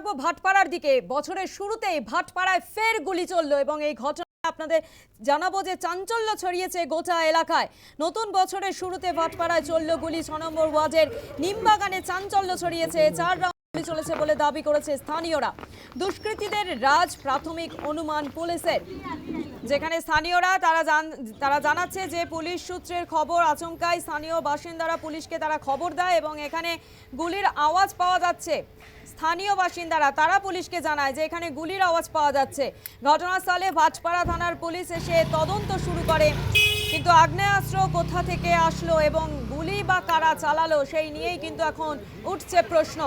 রাখব ভাটপাড়ার দিকে। বছরের শুরুতেই ভাটপাড়ায় ফের গুলি চলল এবং এই ঘটনা আপনাদের জানাব যে চাঞ্চল্য ছড়িয়েছে গোটা এলাকায়। নতুন বছরের শুরুতে ভাটপাড়ায় চলল গুলি। ছ নম্বর ওয়ার্ডের নিমবাগানে চাঞ্চল্য ছড়িয়েছে। চার গুলি চলেছে বলে দাবি করেছে স্থানীয়রা। দুষ্কৃতীদের রাজ প্রাথমিক অনুমান পুলিশের। যেখানে স্থানীয়রা, তারা তারা জানাচ্ছে যে পুলিশ সূত্রের খবর আচমকায় স্থানীয় বাসিন্দারা পুলিশকে তারা খবর দেয় এবং এখানে গুলির আওয়াজ পাওয়া যাচ্ছে। স্থানীয় বাসিন্দারা, তারা পুলিশকে জানায় যে এখানে গুলির আওয়াজ পাওয়া যাচ্ছে। ঘটনাস্থলে ভাটপাড়া থানার পুলিশ এসে তদন্ত শুরু করে। কিন্তু আগ্নেয়াস্ত্র কোথা থেকে আসলো এবং গুলি বা কারা চালালো, সেই নিয়েই কিন্তু এখন উঠছে প্রশ্ন।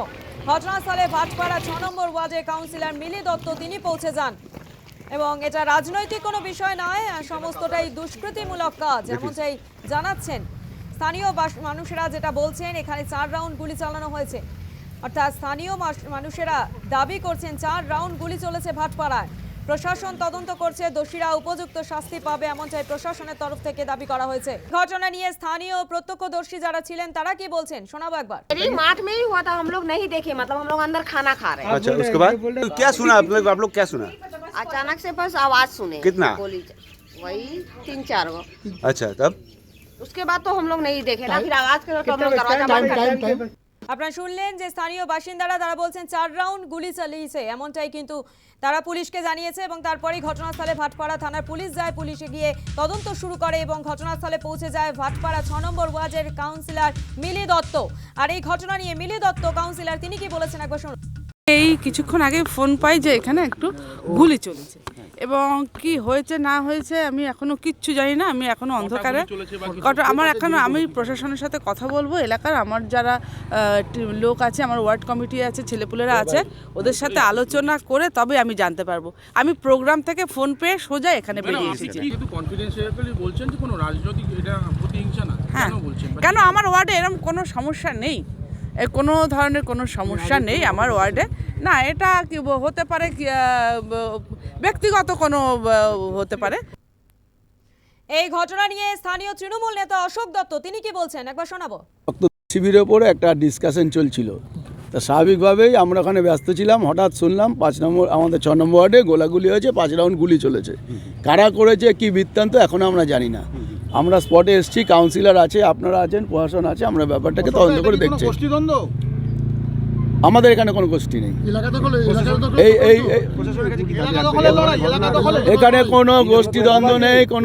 ঘটনাস্থলে ভাটপাড়া ছ নম্বর ওয়ার্ডের কাউন্সিলর মিলি দত্ত তিনি পৌঁছে যান। এবং এটা রাজনৈতিক কোনো বিষয় নয় সমস্তটাই দুষ্কৃতিমূলক কাজ এমনটাই জানাচ্ছেন স্থানীয় মানুষেরা যেটা বলছেন এখানে চার রাউন্ড গুলি চালানো হয়েছে। অর্থাৎ স্থানীয় মানুষেরা দাবি করছেন চার রাউন্ড গুলি চলেছে ভাটপাড়ায়। প্রশাসন তদন্ত করছে দোষীরা উপযুক্ত শাস্তি পাবে এমনটাই প্রশাসনের তরফ থেকে দাবি করা হয়েছে ঘটনা নিয়ে স্থানীয় প্রত্যক্ষদর্শী যারা ছিলেন তারা কি বলছেন শোনাবো একবার अरे माठ में ही हुआ था हम लोग नहीं देखे मतलब हम लोग अंदर खाना खा रहे हैं अच्छा उसके बाद क्या सुना आप लोग आप लोग क्या सुना अचानक से बस आवाज सुने कितना? गोली वही तीन चार गो अच्छा तब उसके बाद तो हम लोग नहीं देखे ना फिर आवाज करो तो हम लोग दरवाजा बंद कर दिए। আপনারা শুনলেন যে স্থানীয় বাসিন্দারা, তারা বলছেন চার রাউন্ড গুলি চালিয়েছে। এমনটাই কিন্তু তারা পুলিশকে জানিয়েছে এবং তারপরেই ঘটনাস্থলে ভাটপাড়া থানার পুলিশ যায়। পুলিশে গিয়ে তদন্ত শুরু করে এবং ঘটনাস্থলে পৌঁছে যায় ভাটপাড়া ছ নম্বর ওয়ার্ডের কাউন্সিলর মিলি দত্ত। আর এই ঘটনা নিয়ে মিলি দত্ত, কাউন্সিলর, তিনি কি বলেছেন একবার শুনুন। এই কিছুক্ষণ আগে ফোন পাই যে এখানে একটু গুলি চলেছে। এবং কি হয়েছে না হয়েছে আমি এখনও কিচ্ছু জানি না আমি এখনও অন্ধকারে আমার এখনও আমি প্রশাসনের সাথে কথা বলব এলাকার আমার যারা লোক আছে আমার ওয়ার্ড কমিটি আছে ছেলেপুলেরা আছে ওদের সাথে আলোচনা করে তবে আমি জানতে পারব। আমি প্রোগ্রাম থেকে ফোন পেয়ে সোজা এখানে বেরিয়ে এসেছি। বলছেন যে কোনো রাজনৈতিক এটা প্রতিহিংসা না হ্যাঁ। কেন বলছেন কেন আমার ওয়ার্ডে এরকম কোনো সমস্যা নেই? কোনো ধরনের কোনো সমস্যা নেই আমার ওয়ার্ডে। না এটা কি হতে পারে ব্যক্তিগত কোনো হতে পারে। এই ঘটনা নিয়ে স্থানীয় তৃণমূল নেতা অশোক দত্ত তিনি কি বলছেন? একবার শোনাবো। শিবিরের ওপরে একটা ডিসকাশন চলছিল। তা স্বাভাবিকভাবেই আমরা ওখানে ব্যস্ত ছিলাম হঠাৎ শুনলাম পাঁচ নম্বর আমাদের ছ নম্বর ওয়ার্ডে গোলাগুলি হয়েছে পাঁচ রাউন্ড গুলি চলেছে। কারা করেছে কি বৃত্তান্ত এখনও আমরা জানি না। আমরা স্পটে এসছি কাউন্সিলর আছে আপনারা আছেন প্রশাসন আছে আমরা ব্যাপারটাকে তদন্ত করে দেখছি। আমাদের এখানে কোনো গোষ্ঠী নেই। এলাকা দখলে এলাকা দখলে এই এই এখানে কোনো গোষ্ঠী দ্বন্দ্ব নেই কোনো